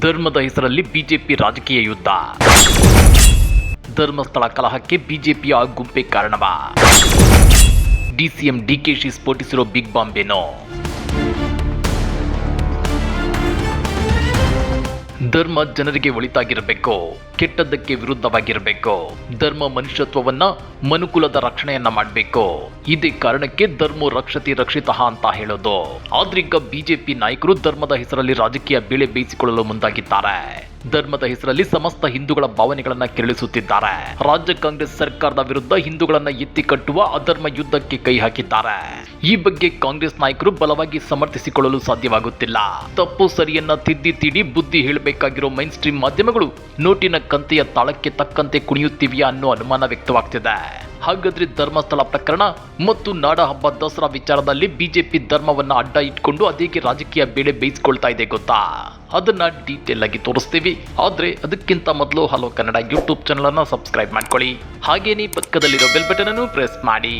ಧರ್ಮದ ಹೆಸರಲ್ಲಿ ಬಿಜೆಪಿ ರಾಜಕೀಯ ಯುದ್ಧ. ಧರ್ಮಸ್ಥಳ ಕಲಹಕ್ಕೆ ಬಿಜೆಪಿಯ ಗುಂಪೆ ಕಾರಣವಾ. ಡಿಸಿಎಂ ಡಿಕೆಶಿ ಸ್ಫೋಟಿಸಿರೋ ಬಿಗ್ ಬಾಂಬ್ ಧರ್ಮ ಜನರಿಗೆ ಒಳಿತಾಗಿರಬೇಕು, ಕೆಟ್ಟದ್ದಕ್ಕೆ ವಿರುದ್ಧವಾಗಿರಬೇಕು. ಧರ್ಮ ಮನುಷ್ಯತ್ವವನ್ನ ಮನುಕುಲದ ರಕ್ಷಣೆಯನ್ನ ಮಾಡಬೇಕು. ಇದೇ ಕಾರಣಕ್ಕೆ ಧರ್ಮ ರಕ್ಷತಿ ರಕ್ಷಿತ ಅಂತ ಹೇಳೋದು. ಆದ್ರೀಗ ಬಿಜೆಪಿ ನಾಯಕರು ಧರ್ಮದ ಹೆಸರಲ್ಲಿ ರಾಜಕೀಯ ಬೇಳೆ ಬೇಯಿಸಿಕೊಳ್ಳಲು ಮುಂದಾಗಿದ್ದಾರೆ. ಧರ್ಮದ ಹೆಸರಲ್ಲಿ ಸಮಸ್ತ ಹಿಂದೂಗಳ ಭಾವನೆಗಳನ್ನ ಕೆರಳಿಸುತ್ತಿದ್ದಾರೆ. ರಾಜ್ಯ ಕಾಂಗ್ರೆಸ್ ಸರ್ಕಾರದ ವಿರುದ್ಧ ಹಿಂದೂಗಳನ್ನ ಎತ್ತಿ ಕಟ್ಟುವ ಅಧರ್ಮ ಯುದ್ಧಕ್ಕೆ ಕೈ ಹಾಕಿದ್ದಾರೆ. ಈ ಬಗ್ಗೆ ಕಾಂಗ್ರೆಸ್ ನಾಯಕರು ಬಲವಾಗಿ ಸಮರ್ಥಿಸಿಕೊಳ್ಳಲು ಸಾಧ್ಯವಾಗುತ್ತಿಲ್ಲ. ತಪ್ಪು ಸರಿಯನ್ನ ತಿದ್ದಿ ತೀಡಿ ಬುದ್ಧಿ ಹೇಳಬೇಕಾಗಿರೋ ಮೈನ್ ಸ್ಟ್ರೀಮ್ ಮಾಧ್ಯಮಗಳು ನೋಟಿನ ಕಂತೆಯ ತಾಳಕ್ಕೆ ತಕ್ಕಂತೆ ಕುಣಿಯುತ್ತಿವೆಯಾ ಅನ್ನೋ ಅನುಮಾನ ವ್ಯಕ್ತವಾಗ್ತಿದೆ. ಹಾಗಾದ್ರೆ ಧರ್ಮಸ್ಥಳ ಪ್ರಕರಣ ಮತ್ತು ನಾಡ ಹಬ್ಬ ದಸರಾ ವಿಚಾರದಲ್ಲಿ ಬಿಜೆಪಿ ಧರ್ಮವನ್ನ ಅಡ್ಡ ಇಟ್ಕೊಂಡು ಅದೇಗೆ ರಾಜಕೀಯ ಬೇಳೆ ಬೇಯಿಸ್ಕೊಳ್ತಾ ಇದೆ ಗೊತ್ತಾ? ಅದನ್ನ ಡೀಟೇಲ್ ಆಗಿ ತೋರಿಸ್ತೀವಿ. ಆದ್ರೆ ಅದಕ್ಕಿಂತ ಮೊದಲು ಹಲೋ ಕನ್ನಡ ಯೂಟ್ಯೂಬ್ ಚಾನಲ್ ಅನ್ನ ಸಬ್ಸ್ಕ್ರೈಬ್ ಮಾಡ್ಕೊಳ್ಳಿ. ಹಾಗೇನೇ ಪಕ್ಕದಲ್ಲಿರೋ ಬೆಲ್ ಬಟನ್ ಅನ್ನು ಪ್ರೆಸ್ ಮಾಡಿ.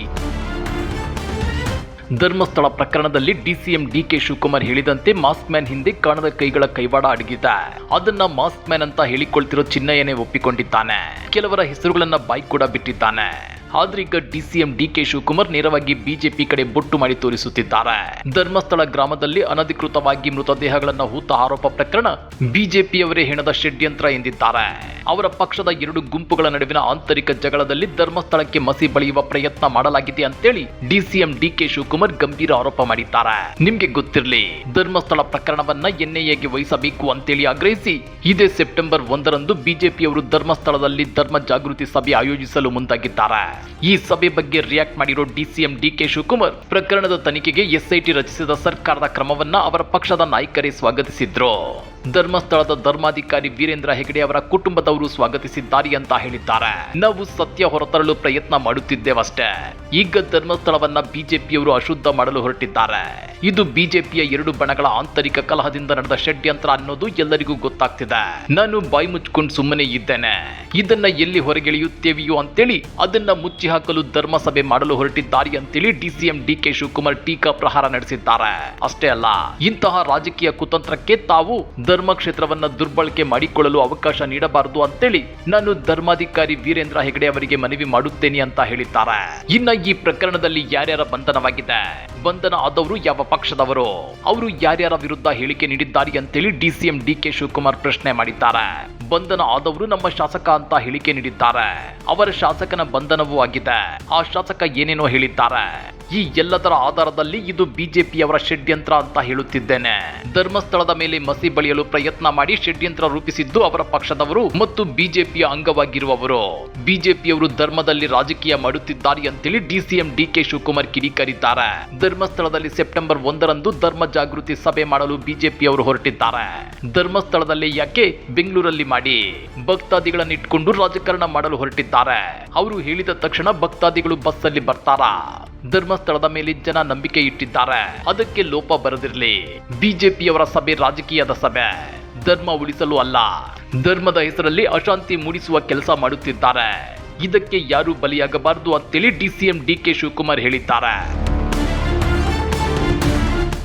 ಧರ್ಮಸ್ಥಳ ಪ್ರಕರಣದಲ್ಲಿ ಡಿಸಿಎಂ ಡಿಕೆ ಶಿವಕುಮಾರ್ ಹೇಳಿದಂತೆ ಮಾಸ್ಕ್ ಮ್ಯಾನ್ ಹಿಂದೆ ಕಾಣದ ಕೈಗಳ ಕೈವಾಡ ಅಡಗಿದೆ. ಅದನ್ನ ಮಾಸ್ಕ್ ಮ್ಯಾನ್ ಅಂತ ಹೇಳಿಕೊಳ್ತಿರೋ ಚಿನ್ನಯ್ಯನೇ ಒಪ್ಪಿಕೊಂಡಿದ್ದಾನೆ. ಕೆಲವರ ಹೆಸರುಗಳನ್ನ ಬಾಯಿ ಕೂಡ ಬಿಟ್ಟಿದ್ದಾನೆ. ಆದ್ರೆ ಈಗ ಡಿಸಿಎಂ ಡಿಕೆ ಶಿವಕುಮಾರ್ ನೇರವಾಗಿ ಬಿಜೆಪಿ ಕಡೆ ಬೊಟ್ಟು ಮಾಡಿ ತೋರಿಸುತ್ತಿದ್ದಾರೆ. ಧರ್ಮಸ್ಥಳ ಗ್ರಾಮದಲ್ಲಿ ಅನಧಿಕೃತವಾಗಿ ಮೃತದೇಹಗಳನ್ನ ಹೂತ ಆರೋಪ ಪ್ರಕರಣ ಬಿಜೆಪಿಯವರೇ ಹೆಣದ ಷಡ್ಯಂತ್ರ ಎಂದಿದ್ದಾರೆ. ಅವರ ಪಕ್ಷದ ಎರಡು ಗುಂಪುಗಳ ನಡುವಿನ ಆಂತರಿಕ ಜಗಳದಲ್ಲಿ ಧರ್ಮಸ್ಥಳಕ್ಕೆ ಮಸಿ ಬಳಿಯುವ ಪ್ರಯತ್ನ ಮಾಡಲಾಗಿದೆ ಅಂತೇಳಿ ಡಿಸಿಎಂ ಡಿಕೆ ಶಿವಕುಮಾರ್ ಗಂಭೀರ ಆರೋಪ ಮಾಡಿದ್ದಾರೆ. ನಿಮ್ಗೆ ಗೊತ್ತಿರಲಿ, ಧರ್ಮಸ್ಥಳ ಪ್ರಕರಣವನ್ನ ಎನ್ಐಎಗೆ ವಹಿಸಬೇಕು ಅಂತೇಳಿ ಆಗ್ರಹಿಸಿ ಇದೇ ಸೆಪ್ಟೆಂಬರ್ ಒಂದರಂದು ಬಿಜೆಪಿಯವರು ಧರ್ಮಸ್ಥಳದಲ್ಲಿ ಧರ್ಮ ಜಾಗೃತಿ ಸಭೆ ಆಯೋಜಿಸಲು ಮುಂದಾಗಿದ್ದಾರೆ. ಈ ಸಭೆ ಬಗ್ಗೆ ರಿಯಾಕ್ಟ್ ಮಾಡಿರೋ ಡಿಸಿಎಂ ಡಿಕೆ ಶಿವಕುಮಾರ್, ಪ್ರಕರಣದ ತನಿಖೆಗೆ ಎಸ್ಐಟಿ ರಚಿಸಿದ ಸರ್ಕಾರದ ಕ್ರಮವನ್ನ ಅವರ ಪಕ್ಷದ ನಾಯಕರೇ ಸ್ವಾಗತಿಸಿದ್ರು. ಧರ್ಮಸ್ಥಳದ ಧರ್ಮಾಧಿಕಾರಿ ವೀರೇಂದ್ರ ಹೆಗಡೆ ಅವರ ಕುಟುಂಬದವರು ಸ್ವಾಗತಿಸಿದ್ದಾರೆ ಅಂತ ಹೇಳಿದ್ದಾರೆ. ನಾವು ಸತ್ಯ ಹೊರತರಲು ಪ್ರಯತ್ನ ಮಾಡುತ್ತಿದ್ದೇವಷ್ಟೇ. ಈಗ ಧರ್ಮಸ್ಥಳವನ್ನ ಬಿಜೆಪಿಯವರು ಅಶುದ್ಧ ಮಾಡಲು ಹೊರಟಿದ್ದಾರೆ. ಇದು ಬಿಜೆಪಿಯ ಎರಡು ಬಣಗಳ ಆಂತರಿಕ ಕಲಹದಿಂದ ನಡೆದ ಷಡ್ಯಂತ್ರ ಅನ್ನೋದು ಎಲ್ಲರಿಗೂ ಗೊತ್ತಾಗ್ತಿದೆ. ನಾನು ಬಾಯಿ ಮುಚ್ಕೊಂಡು ಸುಮ್ಮನೆ ಇದ್ದೇನೆ. ಇದನ್ನ ಎಲ್ಲಿ ಹೊರಗೆಳೆಯುತ್ತೇವೆಯೋ ಅಂತೇಳಿ ಅದನ್ನ ಮುಚ್ಚಿ ಹಾಕಲು ಧರ್ಮಸಭೆ ಮಾಡಲು ಹೊರಟಿದ್ದಾರೆ ಅಂತೇಳಿ ಡಿಸಿಎಂ ಡಿ ಕೆ ಶಿವಕುಮಾರ್ ಟೀಕಾ ಪ್ರಹಾರ ನಡೆಸಿದ್ದಾರೆ. ಅಷ್ಟೇ ಅಲ್ಲ, ಇಂತಹ ರಾಜಕೀಯ ಕುತಂತ್ರಕ್ಕೆ ತಾವು ಧರ್ಮ ಕ್ಷೇತ್ರವನ್ನ ದುರ್ಬಳಕೆ ಮಾಡಿಕೊಳ್ಳಲು ಅವಕಾಶ ನೀಡಬಾರದು ಅಂತೇಳಿ ನಾನು ಧರ್ಮಾಧಿಕಾರಿ ವೀರೇಂದ್ರ ಹೆಗಡೆ ಅವರಿಗೆ ಮನವಿ ಮಾಡುತ್ತೇನೆ ಅಂತ ಹೇಳಿದ್ದಾರೆ. ಇನ್ನ ಈ ಪ್ರಕರಣದಲ್ಲಿ ಯಾರ್ಯಾರ ಬಂಧನವಾಗಿದೆ? ಬಂಧನ ಆದವರು ಯಾವ ಪಕ್ಷದವರು? ಅವರು ಯಾರ್ಯಾರ ವಿರುದ್ಧ ಹೇಳಿಕೆ ನೀಡಿದ್ದಾರೆ ಅಂತೇಳಿ ಡಿಸಿಎಂ ಡಿಕೆ ಶಿವಕುಮಾರ್ ಪ್ರಶ್ನೆ ಮಾಡಿದ್ದಾರೆ. ಬಂಧನ ಆದವರು ನಮ್ಮ ಶಾಸಕ ಅಂತ ಹೇಳಿಕೆ ನೀಡಿದ್ದಾರೆ. ಅವರ ಶಾಸಕನ ಬಂಧನವೂ ಆಗಿದೆ. ಆ ಶಾಸಕ ಏನೇನೋ ಹೇಳಿದ್ದಾರೆ. ಈ ಎಲ್ಲದರ ಆಧಾರದಲ್ಲಿ ಇದು ಬಿಜೆಪಿಯವರ ಷಡ್ಯಂತ್ರ ಅಂತ ಹೇಳುತ್ತಿದ್ದೇನೆ. ಧರ್ಮಸ್ಥಳದ ಮೇಲೆ ಮಸಿ ಬಳಿಯಲು ಪ್ರಯತ್ನ ಮಾಡಿ ಷಡ್ಯಂತ್ರ ರೂಪಿಸಿದ್ದು ಅವರ ಪಕ್ಷದವರು ಮತ್ತು ಬಿಜೆಪಿಯ ಅಂಗವಾಗಿರುವವರು. ಬಿಜೆಪಿಯವರು ಧರ್ಮದಲ್ಲಿ ರಾಜಕೀಯ ಮಾಡುತ್ತಿದ್ದಾರೆ ಅಂತೇಳಿ ಡಿಸಿಎಂ ಡಿಕೆ ಶಿವಕುಮಾರ್ ಕಿಡಿಕಾರಿದ್ದಾರೆ. ಧರ್ಮಸ್ಥಳದಲ್ಲಿ ಸೆಪ್ಟೆಂಬರ್ ಒಂದರಂದು ಧರ್ಮ ಜಾಗೃತಿ ಸಭೆ ಮಾಡಲು ಬಿಜೆಪಿಯವರು ಹೊರಟಿದ್ದಾರೆ. ಧರ್ಮಸ್ಥಳದಲ್ಲಿ ಯಾಕೆ? ಬೆಂಗಳೂರಲ್ಲಿ ಮಾಡಿ. ಭಕ್ತಾದಿಗಳನ್ನ ಇಟ್ಕೊಂಡು ರಾಜಕಾರಣ ಮಾಡಲು ಹೊರಟಿದ್ದಾರೆ. ಅವರು ಹೇಳಿದ ತಕ್ಷಣ ಭಕ್ತಾದಿಗಳು ಬಸ್ ಅಲ್ಲಿ ಬರ್ತಾರಾ? ಧರ್ಮಸ್ಥಳದ ಮೇಲೆ ಜನ ನಂಬಿಕೆ ಇಟ್ಟಿದ್ದಾರೆ. ಅದಕ್ಕೆ ಲೋಪ ಬರದಿರಲಿ. ಬಿಜೆಪಿಯವರ ಸಭೆ ರಾಜಕೀಯದ ಸಭೆ. ಧರ್ಮ ಉಳಿಸಲು ಅಲ್ಲ. ಧರ್ಮದ ಹೆಸರಲ್ಲಿ ಅಶಾಂತಿ ಮೂಡಿಸುವ ಕೆಲಸ ಮಾಡುತ್ತಿದ್ದಾರೆ. ಇದಕ್ಕೆ ಯಾರು ಬಲಿಯಾಗಬಾರದು ಅಂತೇಳಿ ಡಿಸಿಎಂ ಡಿ ಕೆ ಶಿವಕುಮಾರ್ ಹೇಳಿದ್ದಾರೆ.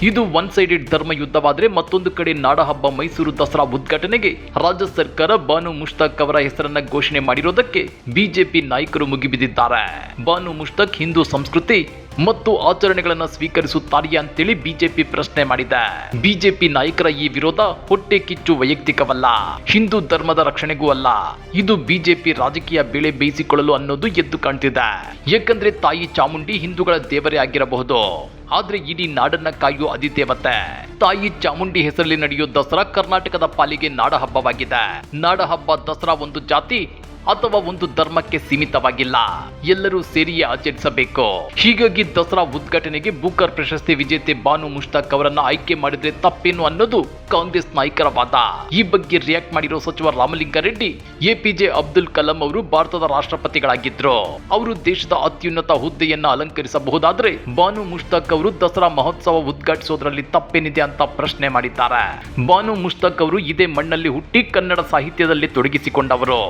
ಇದು ಒನ್ ಸೈಡೆಡ್ ಧರ್ಮ ಯುದ್ಧವಾದರೆ ಮತ್ತೊಂದು ಕಡೆ ನಾಡಹಬ್ಬ ಮೈಸೂರು ದಸರಾ ಉದ್ಘಾಟನೆಗೆ ರಾಜ್ಯ ಸರ್ಕಾರ ಬಾನು ಮುಷ್ತಾಕ್ ಅವರ ಹೆಸರನ್ನ ಘೋಷಣೆ ಮಾಡಿರೋದಕ್ಕೆ ಬಿಜೆಪಿ ನಾಯಕರು ಮುಗಿಬಿದ್ದಿದ್ದಾರೆ. ಬಾನು ಮುಷ್ತಾಕ್ ಹಿಂದೂ ಸಂಸ್ಕೃತಿ ಮತ್ತು ಆಚರಣೆಗಳನ್ನ ಸ್ವೀಕರಿಸುತ್ತಾರೆಯೇ ಅಂತೇಳಿ ಬಿಜೆಪಿ ಪ್ರಶ್ನೆ ಮಾಡಿದೆ. ಬಿಜೆಪಿ ನಾಯಕರ ಈ ವಿರೋಧ ಹೊಟ್ಟೆ ಕಿಚ್ಚು ವೈಯಕ್ತಿಕವಲ್ಲ. ಹಿಂದೂ ಧರ್ಮದ ರಕ್ಷಣೆಗೂ ಅಲ್ಲ. ಇದು ಬಿಜೆಪಿ ರಾಜಕೀಯ ಬೆಳೆ ಬೇಯಿಸಿಕೊಳ್ಳಲು ಅನ್ನೋದು ಎದ್ದು ಕಾಣ್ತಿದೆ. ಯಾಕಂದ್ರೆ ತಾಯಿ ಚಾಮುಂಡಿ ಹಿಂದೂಗಳ ದೇವರೇ ಆಗಿರಬಹುದು. ಆದ್ರೆ ಇಡೀ ನಾಡನ್ನ ಕಾಯುವ ಅಧಿದೇವತೆ ತಾಯಿ ಚಾಮುಂಡಿ ಹೆಸರಲ್ಲಿ ನಡೆಯುವ ದಸರಾ ಕರ್ನಾಟಕದ ಪಾಲಿಗೆ ನಾಡ ಹಬ್ಬವಾಗಿದೆ ನಾಡ ಹಬ್ಬ ದಸರಾ ಒಂದು ಜಾತಿ ಅಥವಾ ಒಂದು ಧರ್ಮಕ್ಕೆ ಸೀಮಿತವಾಗಿಲ್ಲ. ಎಲ್ಲರೂ ಸೇರಿಯೇ ಆಚರಿಸಬೇಕು. ಹೀಗಾಗಿ ದಸರಾ ಉದ್ಘಾಟನೆಗೆ ಬುಕರ್ ಪ್ರಶಸ್ತಿ ವಿಜೇತೆ ಬಾನು ಮುಷ್ತಾಕ್ ಅವರನ್ನ ಆಯ್ಕೆ ಮಾಡಿದ್ರೆ ತಪ್ಪೇನು ಅನ್ನೋದು ಕಾಂಗ್ರೆಸ್ ನಾಯಕರ ವಾದ. ಈ ಬಗ್ಗೆ ರಿಯಾಕ್ಟ್ ಮಾಡಿರೋ ಸಚಿವ ರಾಮಲಿಂಗಾರೆಡ್ಡಿ ಎಪಿಜೆ ಅಬ್ದುಲ್ ಕಲಾಂ ಅವರು ಭಾರತದ ರಾಷ್ಟ್ರಪತಿಗಳಾಗಿದ್ರು. ಅವರು ದೇಶದ ಅತ್ಯುನ್ನತ ಹುದ್ದೆಯನ್ನ ಅಲಂಕರಿಸಬಹುದಾದ್ರೆ ಬಾನು ಮುಷ್ತಾಕ್ ಅವರು ದಸರಾ ಮಹೋತ್ಸವ ಉದ್ಘಾಟಿಸೋದ್ರಲ್ಲಿ ತಪ್ಪೇನಿದೆ ಅಂತ ಪ್ರಶ್ನೆ ಮಾಡಿದ್ದಾರೆ. ಬಾನು ಮುಷ್ತಾಕ್ ಅವರು ಇದೇ ಮಣ್ಣಲ್ಲಿ ಹುಟ್ಟಿ ಕನ್ನಡ ಸಾಹಿತ್ಯದಲ್ಲಿ ತೊಡಗಿಸಿಕೊಂಡವರು.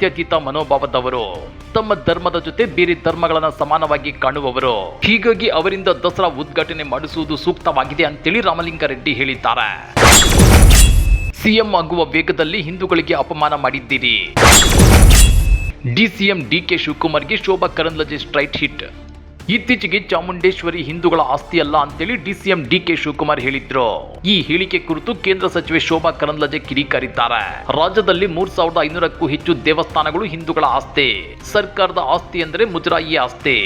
ಜಾತ್ಯತೀತ ಮನೋಭಾವದವರು ತಮ್ಮ ಧರ್ಮದ ಜೊತೆ ಬೇರೆ ಧರ್ಮಗಳನ್ನು ಸಮಾನವಾಗಿ ಕಾಣುವವರು. ಹೀಗಾಗಿ ಅವರಿಂದ ದಸರಾ ಉದ್ಘಾಟನೆ ಮಾಡಿಸುವುದು ಸೂಕ್ತವಾಗಿದೆ ಅಂತೇಳಿ ರಾಮಲಿಂಗಾರೆಡ್ಡಿ ಹೇಳಿದ್ದಾರೆ. ಸಿಎಂ ಆಗುವ ವೇಗದಲ್ಲಿ ಹಿಂದೂಗಳಿಗೆ ಅಪಮಾನ ಮಾಡಿದ್ದೀರಿ. ಡಿಸಿಎಂ ಡಿಕೆ ಶಿವಕುಮಾರ್ಗೆ ಶೋಭಾ ಕರಂದ್ಲಾಜೆ ಸ್ಟ್ರೈಟ್ ಹಿಟ್. ಇತ್ತೀಚೆಗೆ ಚಾಮುಂಡೇಶ್ವರಿ ಹಿಂದೂಗಳ ಆಸ್ತಿ ಅಲ್ಲ ಅಂತೇಳಿ ಡಿಸಿಎಂ ಡಿ ಕೆ ಶಿವಕುಮಾರ್ ಹೇಳಿದ್ರು. ಈ ಹೇಳಿಕೆ ಕುರಿತು ಕೇಂದ್ರ ಸಚಿವೆ ಶೋಭಾ ಕರಂದ್ಲಾಜೆ ಕಿಡಿಕಾರಿದ್ದಾರೆ. ರಾಜ್ಯದಲ್ಲಿ ಮೂರ್ ಸಾವಿರದ ಐನೂರಕ್ಕೂ ಹೆಚ್ಚು ದೇವಸ್ಥಾನಗಳು ಹಿಂದೂಗಳ ಆಸ್ತಿ. ಸರ್ಕಾರದ ಆಸ್ತಿ ಅಂದ್ರೆ ಮುಜರಾಯಿ ಆಸ್ತಿ.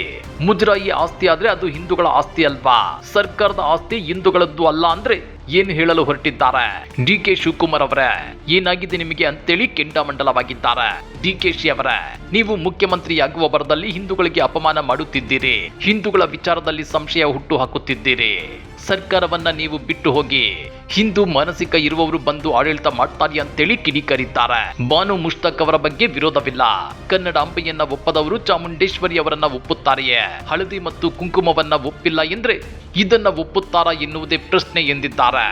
ಮುಜರಾಯಿ ಆಸ್ತಿ ಆದ್ರೆ ಅದು ಹಿಂದೂಗಳ ಆಸ್ತಿ ಅಲ್ವಾ? ಸರ್ಕಾರದ ಆಸ್ತಿ ಹಿಂದೂಗಳದ್ದು ಅಲ್ಲ ಅಂದ್ರೆ ಏನು ಹೇಳಲು ಹೊರಟಿದ್ದಾರೆ? ಡಿ ಕೆ ಶಿವಕುಮಾರ್ ಅವರೇ, ಏನಾಗಿದೆ ನಿಮಗೆ ಅಂತೇಳಿ ಕೆಂಡಾಮಂಡಲವಾಗಿದ್ದಾರೆ. ಡಿ ಕೆ ಶಿ ಅವರೇ, ನೀವು ಮುಖ್ಯಮಂತ್ರಿಯಾಗುವ ಬರದಲ್ಲಿ ಹಿಂದೂಗಳಿಗೆ ಅಪಮಾನ ಮಾಡುತ್ತಿದ್ದೀರಿ. ಹಿಂದೂಗಳ ವಿಚಾರದಲ್ಲಿ ಸಂಶಯ ಹುಟ್ಟು ಹಾಕುತ್ತಿದ್ದೀರಿ ಸರ್ಕಾರವನ್ನ ನೀವು ಬಿಟ್ಟು ಹೋಗಿ ಹಿಂದೂ ಮಾನಸಿಕ ಇರುವವರು ಬಂದು ಆಡಳಿತ ಮಾಡ್ತಾರೆ ಅಂತೇಳಿ ಕಿಡಿಕರಿದ್ದಾರೆ. ಬಾನು ಮುಷ್ತಕ್ ಅವರ ಬಗ್ಗೆ ವಿರೋಧವಿಲ್ಲ. ಕನ್ನಡ ಅಂಬೆಯನ್ನ ಒಪ್ಪದವರು ಚಾಮುಂಡೇಶ್ವರಿ ಅವರನ್ನ ಒಪ್ಪುತ್ತಾರೆಯೇ? ಹಳದಿ ಮತ್ತು ಕುಂಕುಮವನ್ನ ಒಪ್ಪಿಲ್ಲ ಎಂದ್ರೆ ಇದನ್ನ ಒಪ್ಪುತ್ತಾರಾ ಎನ್ನುವುದೇ ಪ್ರಶ್ನೆ ಎಂದಿದ್ದಾರೆ.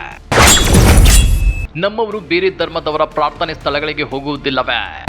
ನಮ್ಮವರು ಬೇರೆ ಧರ್ಮದವರ ಪ್ರಾರ್ಥನೆ ಸ್ಥಳಗಳಿಗೆ ಹೋಗುವುದಿಲ್ಲವೇ?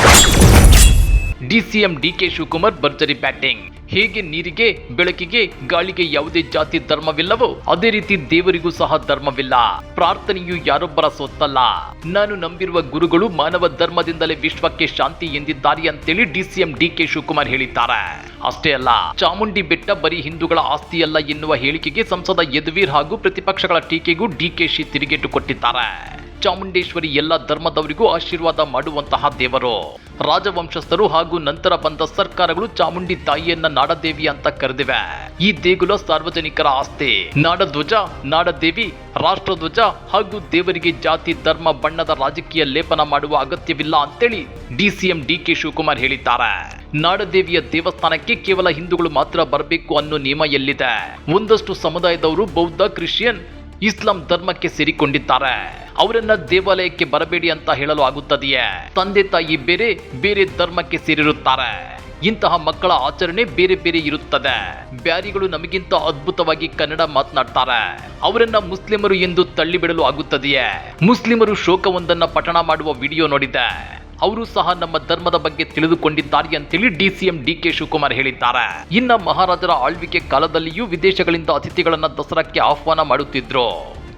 ಡಿಸಿಎಂ ಡಿಕೆ ಶಿವಕುಮಾರ್ ಭರ್ಜರಿ ಬ್ಯಾಟಿಂಗ್. ಹೇಗೆ ನೀರಿಗೆ, ಬೆಳಕಿಗೆ, ಗಾಳಿಗೆ ಯಾವುದೇ ಜಾತಿ ಧರ್ಮವಿಲ್ಲವೋ ಅದೇ ರೀತಿ ದೇವರಿಗೂ ಸಹ ಧರ್ಮವಿಲ್ಲ. ಪ್ರಾರ್ಥನೆಯು ಯಾರೊಬ್ಬರ ಸೊತ್ತಲ್ಲ ನಾನು ನಂಬಿರುವ ಗುರುಗಳು ಮಾನವ ಧರ್ಮದಿಂದಲೇ ವಿಶ್ವಕ್ಕೆ ಶಾಂತಿ ಎಂದಿದ್ದಾರೆ ಅಂತೇಳಿ ಡಿಸಿಎಂ ಡಿಕೆ ಶಿವಕುಮಾರ್ ಹೇಳಿದ್ದಾರೆ. ಅಷ್ಟೇ ಅಲ್ಲ, ಚಾಮುಂಡಿ ಬೆಟ್ಟ ಬರೀ ಹಿಂದೂಗಳ ಆಸ್ತಿಯಲ್ಲ ಎನ್ನುವ ಹೇಳಿಕೆಗೆ ಸಂಸದ ಯದುವೀರ್ ಹಾಗೂ ಪ್ರತಿಪಕ್ಷಗಳ ಟೀಕೆಗೂ ಡಿಕೆಶಿ ತಿರುಗೇಟು ಕೊಟ್ಟಿದ್ದಾರೆ. ಚಾಮುಂಡೇಶ್ವರಿ ಎಲ್ಲ ಧರ್ಮದವರಿಗೂ ಆಶೀರ್ವಾದ ಮಾಡುವಂತಹ ದೇವರು. ರಾಜವಂಶಸ್ಥರು ಹಾಗೂ ನಂತರ ಬಂದ ಸರ್ಕಾರಗಳು ಚಾಮುಂಡಿ ತಾಯಿಯನ್ನ ನಾಡದೇವಿ ಅಂತ ಕರೆದಿವೆ. ಈ ದೇಗುಲ ಸಾರ್ವಜನಿಕರ ಆಸ್ತಿ. ನಾಡಧ್ವಜ, ನಾಡದೇವಿ, ರಾಷ್ಟ್ರಧ್ವಜ ಹಾಗೂ ದೇವರಿಗೆ ಜಾತಿ, ಧರ್ಮ, ಬಣ್ಣದ ರಾಜಕೀಯ ಲೇಪನ ಮಾಡುವ ಅಗತ್ಯವಿಲ್ಲ ಅಂತೇಳಿ ಡಿಸಿಎಂ ಡಿ ಕೆ ಶಿವಕುಮಾರ್ ಹೇಳಿದ್ದಾರೆ. ನಾಡದೇವಿಯ ದೇವಸ್ಥಾನಕ್ಕೆ ಕೇವಲ ಹಿಂದೂಗಳು ಮಾತ್ರ ಬರಬೇಕು ಅನ್ನೋ ನಿಯಮ ಎಲ್ಲಿದೆ? ಒಂದಷ್ಟು ಸಮುದಾಯದವರು ಬೌದ್ಧ, ಕ್ರಿಶ್ಚಿಯನ್ ಇಸ್ಲಾಂ ಧರ್ಮಕ್ಕೆ ಸೇರಿಕೊಂಡಿದ್ದಾರೆ. ಅವರನ್ನ ದೇವಾಲಯಕ್ಕೆ ಬರಬೇಡಿ ಅಂತ ಹೇಳಲು ಆಗುತ್ತದೆಯೇ? ತಂದೆ ತಾಯಿ ಬೇರೆ ಬೇರೆ ಧರ್ಮಕ್ಕೆ ಸೇರಿರುತ್ತಾರೆ. ಇಂತಹ ಮಕ್ಕಳ ಆಚರಣೆ ಬೇರೆ ಬೇರೆ ಇರುತ್ತದೆ. ಬ್ಯಾರಿಗಳು ನಮಗಿಂತ ಅದ್ಭುತವಾಗಿ ಕನ್ನಡ ಮಾತನಾಡ್ತಾರೆ. ಅವರನ್ನ ಮುಸ್ಲಿಮರು ಎಂದು ತಳ್ಳಿಬಿಡಲು ಆಗುತ್ತದೆಯೇ? ಮುಸ್ಲಿಮರು ಶೋಕವೊಂದನ್ನ ಪಠಣ ಮಾಡುವ ವಿಡಿಯೋ ನೋಡಿದೆ. ಅವರು ಸಹ ನಮ್ಮ ಧರ್ಮದ ಬಗ್ಗೆ ತಿಳಿದುಕೊಂಡಿದ್ದಾರೆ ಅಂತೇಳಿ ಡಿಸಿಎಂ ಡಿಕೆ ಶಿವಕುಮಾರ್ ಹೇಳಿದ್ದಾರೆ. ಇನ್ನ ಮಹಾರಾಜರ ಆಳ್ವಿಕೆ ಕಾಲದಲ್ಲಿಯೂ ವಿದೇಶಗಳಿಂದ ಅತಿಥಿಗಳನ್ನ ದಸರಾಕ್ಕೆ ಆಹ್ವಾನ ಮಾಡುತ್ತಿದ್ರು.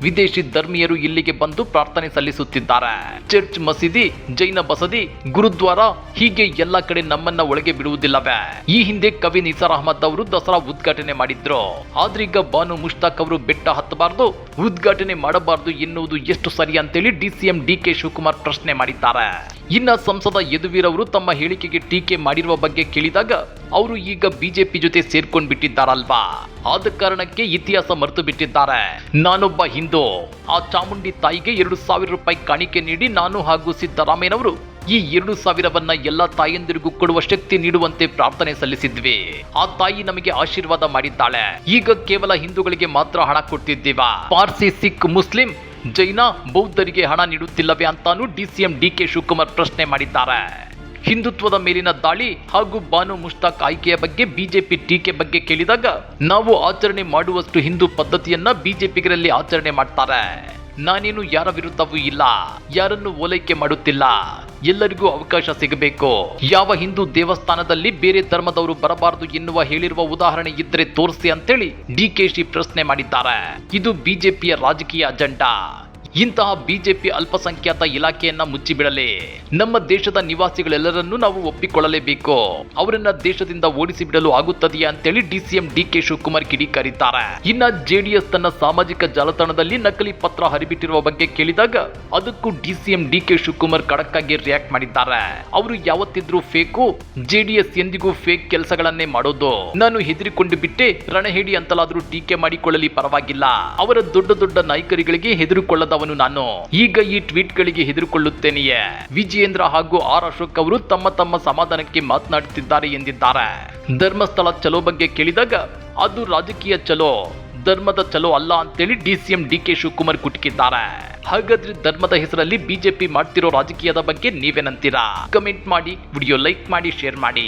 ವಿದೇಶಿ ಧರ್ಮೀಯರು ಇಲ್ಲಿಗೆ ಬಂದು ಪ್ರಾರ್ಥನೆ ಸಲ್ಲಿಸುತ್ತಿದ್ದಾರೆ. ಚರ್ಚ್ ಮಸೀದಿ, ಜೈನ ಬಸದಿ, ಗುರುದ್ವಾರ ಹೀಗೆ ಎಲ್ಲಾ ಕಡೆ ನಮ್ಮನ್ನ ಒಳಗೆ ಬಿಡುವುದಿಲ್ಲವೇ? ಈ ಹಿಂದೆ ಕವಿ ನಿಸಾರ್ ಅಹಮದ್ ಅವರು ದಸರಾ ಉದ್ಘಾಟನೆ ಮಾಡಿದ್ರು. ಆದ್ರೀಗ ಬಾನು ಮುಷ್ತಾಕ್ ಅವರು ಬೆಟ್ಟ ಹತ್ತಬಾರದು, ಉದ್ಘಾಟನೆ ಮಾಡಬಾರದು ಎನ್ನುವುದು ಎಷ್ಟು ಸರಿ ಅಂತೇಳಿ ಡಿಸಿಎಂ ಡಿಕೆ ಶಿವಕುಮಾರ್ ಪ್ರಶ್ನೆ ಮಾಡಿದ್ದಾರೆ. ಇನ್ನ ಸಂಸದ ಯದುವೀರ್ ಅವರು ತಮ್ಮ ಹೇಳಿಕೆಗೆ ಟೀಕೆ ಮಾಡಿರುವ ಬಗ್ಗೆ ಕೇಳಿದಾಗ ಅವರು ಈಗ ಬಿಜೆಪಿ ಜೊತೆ ಸೇರ್ಕೊಂಡ್ ಬಿಟ್ಟಿದ್ದಾರಲ್ವಾ? ಆದ ಕಾರಣಕ್ಕೆ ಇತಿಹಾಸ ಮರೆತು ಬಿಟ್ಟಿದ್ದಾರೆ. ನಾನೊಬ್ಬ ಹಿಂದೂ. ಆ ಚಾಮುಂಡಿ ತಾಯಿಗೆ ಎರಡು ಸಾವಿರ ರೂಪಾಯಿ ಕಾಣಿಕೆ ನೀಡಿ ನಾನು ಹಾಗೂ ಸಿದ್ದರಾಮಯ್ಯನವರು ಈ ಎರಡು ಸಾವಿರವನ್ನ ಎಲ್ಲ ತಾಯಂದಿರಿಗೂ ಕೊಡುವ ಶಕ್ತಿ ನೀಡುವಂತೆ ಪ್ರಾರ್ಥನೆ ಸಲ್ಲಿಸಿದ್ವಿ. ಆ ತಾಯಿ ನಮಗೆ ಆಶೀರ್ವಾದ ಮಾಡಿದ್ದಾಳೆ. ಈಗ ಕೇವಲ ಹಿಂದೂಗಳಿಗೆ ಮಾತ್ರ ಹಣ ಕೊಡ್ತಿದ್ದೀವ. ಪಾರ್ಸಿ, ಸಿಖ್, ಮುಸ್ಲಿಂ ಜೈನ ಬೌದ್ಧರಿಗೆ ಹಣ ನೀಡುತ್ತಿಲ್ಲವೇ ಅಂತಾನು ಡಿಸಿಎಂ ಡಿಕೆ ಶಿವಕುಮಾರ್ ಪ್ರಶ್ನೆ ಮಾಡಿದ್ದಾರೆ. ಹಿಂದುತ್ವದ ಮೇಲಿನ ದಾಳಿ ಹಾಗೂ ಬಾನು ಮುಷ್ತಾಕ್ ಆಯ್ಕೆಯ ಬಗ್ಗೆ ಬಿಜೆಪಿ ಟೀಕೆ ಬಗ್ಗೆ ಕೇಳಿದಾಗ ನಾವು ಆಚರಣೆ ಮಾಡುವಷ್ಟು ಹಿಂದೂ ಪದ್ಧತಿಯನ್ನ ಬಿಜೆಪಿಗರಲ್ಲಿ ಆಚರಣೆ ಮಾಡ್ತಾರೆ. ನಾನೇನು ಯಾರ ವಿರುದ್ಧವೂ ಇಲ್ಲ. ಯಾರನ್ನು ಓಲೈಕೆ ಮಾಡುತ್ತಿಲ್ಲ. ಎಲ್ಲರಿಗೂ ಅವಕಾಶ ಸಿಗಬೇಕು. ಯಾವ ಹಿಂದೂ ದೇವಸ್ಥಾನದಲ್ಲಿ ಬೇರೆ ಧರ್ಮದವರು ಬರಬಾರದು ಎನ್ನುವ ಹೇಳಿರುವ ಉದಾಹರಣೆ ಇದ್ರೆ ತೋರಿಸಿ ಅಂತೇಳಿ ಡಿಕೆಶಿ ಪ್ರಶ್ನೆ ಮಾಡಿದ್ದಾರೆ. ಇದು ಬಿಜೆಪಿಯ ರಾಜಕೀಯ ಅಜೆಂಡಾ. ಇಂತಹ ಬಿಜೆಪಿ ಅಲ್ಪಸಂಖ್ಯಾತ ಇಲಾಖೆಯನ್ನ ಮುಚ್ಚಿಬಿಡಲಿ. ನಮ್ಮ ದೇಶದ ನಿವಾಸಿಗಳೆಲ್ಲರನ್ನೂ ನಾವು ಒಪ್ಪಿಕೊಳ್ಳಲೇಬೇಕು. ಅವರನ್ನ ದೇಶದಿಂದ ಓಡಿಸಿ ಬಿಡಲು ಆಗುತ್ತದೆಯಾ ಅಂತೇಳಿ ಡಿಸಿಎಂ ಡಿಕೆ ಶಿವಕುಮಾರ್ ಕಿಡಿಕಾರಿದ್ದಾರೆ. ಇನ್ನ ಜೆಡಿಎಸ್ ತನ್ನ ಸಾಮಾಜಿಕ ಜಾಲತಾಣದಲ್ಲಿ ನಕಲಿ ಪತ್ರ ಹರಿಬಿಟ್ಟಿರುವ ಬಗ್ಗೆ ಕೇಳಿದಾಗ ಅದಕ್ಕೂ ಡಿಸಿಎಂ ಡಿಕೆ ಶಿವಕುಮಾರ್ ಖಡಕ್ ಆಗಿ ರಿಯಾಕ್ಟ್ ಮಾಡಿದ್ದಾರೆ. ಅವರು ಯಾವತ್ತಿದ್ರೂ ಫೇಕು, ಜೆಡಿಎಸ್ ಎಂದಿಗೂ ಫೇಕ್ ಕೆಲಸಗಳನ್ನೇ ಮಾಡೋದು. ನಾನು ಹೆದರಿಕೊಂಡು ಬಿಟ್ಟೆ, ರಣಹೇಡಿ ಅಂತಲಾದ್ರೂ ಟೀಕೆ ಮಾಡಿಕೊಳ್ಳಲಿ ಪರವಾಗಿಲ್ಲ. ಅವರ ದೊಡ್ಡ ದೊಡ್ಡ ನಾಯಕರುಗಳಿಗೆ ಹೆದರಿಕೊಳ್ಳದವನು ನಾನು ಈಗ ಈ ಟ್ವೀಟ್ ಗಳಿಗೆ ಹೆದರಿಕೊಳ್ಳುತ್ತೇನೆಯೇ? ವಿಜಯೇಂದ್ರ ಹಾಗೂ ಆರ್ ಅಶೋಕ್ ಅವರು ತಮ್ಮ ತಮ್ಮ ಸಮಾಧಾನಕ್ಕೆ ಮಾತನಾಡುತ್ತಿದ್ದಾರೆ ಎಂದಿದ್ದಾರೆ. ಧರ್ಮಸ್ಥಳ ಚಲೋ ಬಗ್ಗೆ ಕೇಳಿದಾಗ, ಅದು ರಾಜಕೀಯ ಚಲೋ ಧರ್ಮದ ಚಲೋ ಅಲ್ಲ ಅಂತೇಳಿ D C M D K Shivakumar ಕುಟುಕಿದ್ದಾರೆ. ಹಾಗಾದ್ರೆ ಧರ್ಮದ ಹೆಸರಲ್ಲಿ ಬಿಜೆಪಿ ಮಾಡ್ತಿರೋ ರಾಜಕೀಯದ ಬಗ್ಗೆ ನೀವೇನಂತೀರಾ? ಕಮೆಂಟ್ ಮಾಡಿ, ವಿಡಿಯೋ ಲೈಕ್ ಮಾಡಿ, ಶೇರ್ ಮಾಡಿ.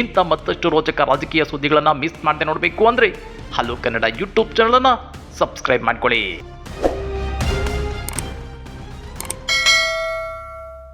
ಇಂಥ ಮತ್ತಷ್ಟು ರೋಚಕ ರಾಜಕೀಯ ಸುದ್ದಿಗಳನ್ನ ಮಿಸ್ ಮಾಡದೆ ನೋಡಬೇಕು ಅಂದ್ರೆ ಹಲೋ ಕನ್ನಡ ಯೂಟ್ಯೂಬ್ ಚಾನಲ್ ಅನ್ನ ಸಬ್ಸ್ಕ್ರೈಬ್ ಮಾಡ್ಕೊಳ್ಳಿ.